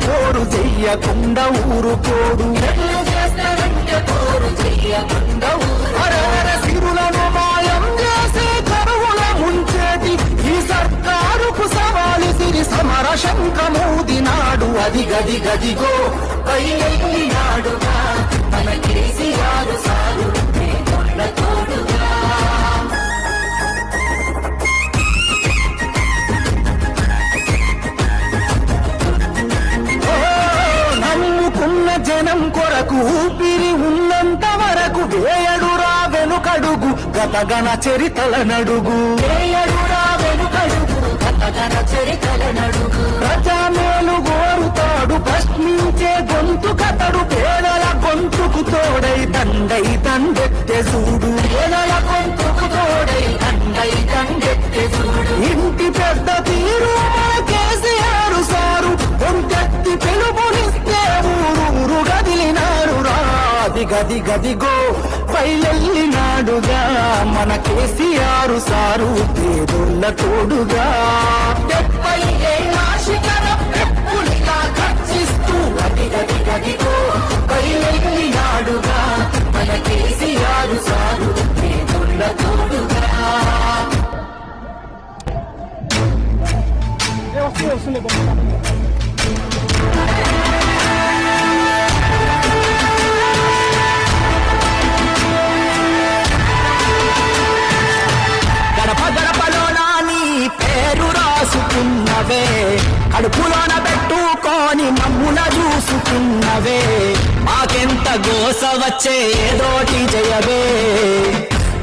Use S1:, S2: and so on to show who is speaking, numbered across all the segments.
S1: పోరు చెయ్యకుండా ఊరుకోడు సిరులను మాయం చేసే కరువుల ముంచేటి ఈ సర్కారుకు సవాలు సిరి సమర శంఖమూదినాడు అది గది గదిగో
S2: పై
S1: నాడుగా. నమ్ముకున్న కొరకు ఊపిరి ఉన్నంత వరకు వేయడురా వెనుకడుగు గతగణ చరితల నడుగు.
S2: వేయడురా వెనుకడుగు గతగణ చరితల నడుగు.
S1: ప్రజామేలు గోరుతాడు ప్రశ్నించే గొంతు కతడు పేదల గొంతుకు తోడై
S2: తండై తండెత్తె చూడు
S1: గది గదిగో పైలెళ్ళినాడుగా మన కేసీఆర్ సారు పేరున్న తోడుగా.
S2: డెబ్బై ఏళ్ళ శిఖరం ఎప్పుడిలా ఖర్చిస్తూ గది గది గదిగో పైనాడుగా మన కేసీఆర్ సారు పేదొల్ల తోడుగా.
S1: గడప కడుపులోన పెట్టుకొని మమ్ముల చూసుకున్నవే. మాకెంత గోస వచ్చే ఏదోటి జయవే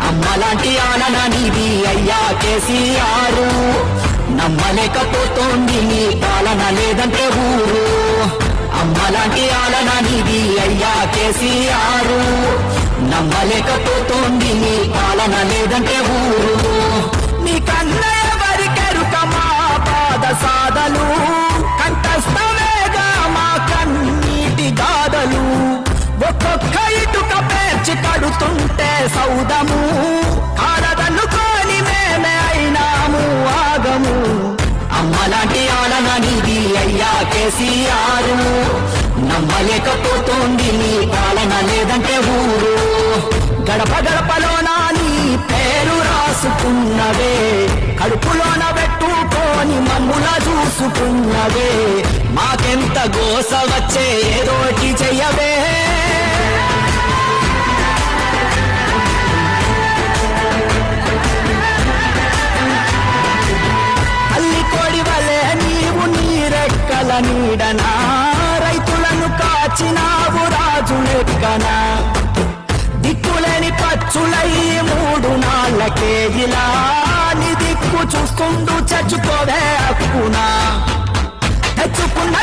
S1: అమ్మలాంటి ఆనన నీది అయ్యా కేసీఆర్. నమ్మలేకపోతోంది నీ పాలన లేదంటే ఊరు. అమ్మలాంటి ఆలన నీది అయ్యా కేసీఆర్. నమ్మలేకపోతోంది నీ పాలన లేదంటే ఊరు. నీ కన్నా సాధలు కంఠస్థమేగా మా కన్నీటి గాథలు. ఒక్కొక్క ఇటుక పేర్చి కడుతుంటే సౌదము కారదన్నుకొని మేమే అయినాము ఆగము. అమ్మలాంటి ఆలన నిధి అయ్యా కేసీఆర్ నమ్మలేకపోతుంది నీ పాలన లేదంటే ఊరు. గడప గడపలో నా నీ పేరు రాసుకున్నవే. మాకెంత గోస వచ్చే ఏదోటి చెయ్యవే. అల్లి వలె నీవు నీరెక్కల నీడనా? రైతులను కాచినావు రాజు లెక్కనా? దిక్కులేని పచ్చులై మూడు నాళ్ళకే ఇలా నీ దిక్కు చూస్తుండు చచ్చుకోవే అక్కునా తెచ్చుకున్న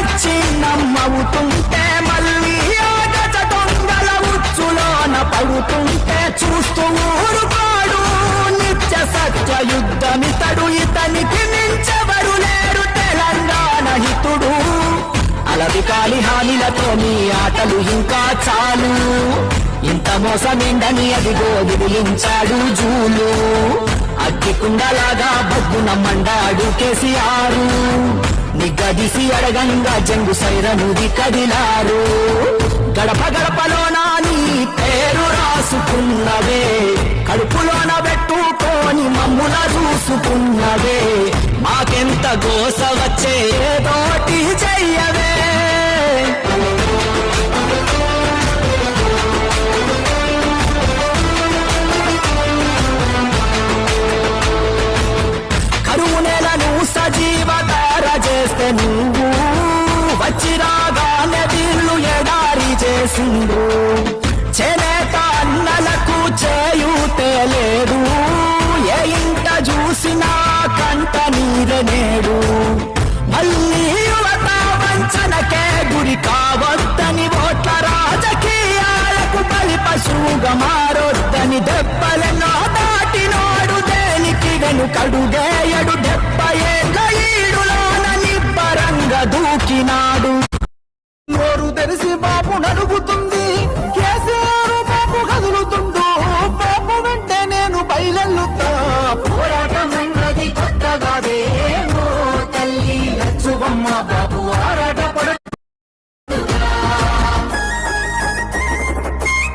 S1: చిన్నమ్మవుతుంటే నమ్మవుతుంటే మళ్ళీ ఆ గజ దొంగల ఉచ్చులోన పడుతుంటే చూస్తూ ఊరుకోడు. నిత్య సత్య యుద్ధమితడు ఇతనికి మించెవరు లేరు తెలంగాణ హితుడు. అలవి కాలి హానిలతో మీ ఆటలు ఇంకా చాలు. ఇంత మోసమిండని అదిగో విదిలించాడు జూలు. అగ్గి కుండలాగా బొగ్గున మండాడు కేసీఆరు. నిగదిసి అడగంగా జంగు సైరనుది కదిలారు గడప గడపలో నీ పేరు రాసుకున్నవే. కడుపులోన పెట్టుకొని మమ్ముల చూసుకున్నవే. మాకెంత గోస వచ్చే తోటి చెయ్యవే. చేసిండ్రు. చేనేత అన్నలకు చేయూతే లేదు ఏ ఇంట చూసినా కంట నీరే నేడు. మళ్ళీ యువత వంచనకే గురి కావద్దని ఓట్ల రాజకీయాలకు బలి పశువుగా మారొద్దని దెబ్బలెన్నో దాటినోడు దేనికి వెనుకడుగేయడు దెబ్బ ఏళ్ళ ఈడులోన నిబ్బరంగా దూకినాడు. నోరు తెరిసి బాబు నడుగుతుంది కేసీఆర్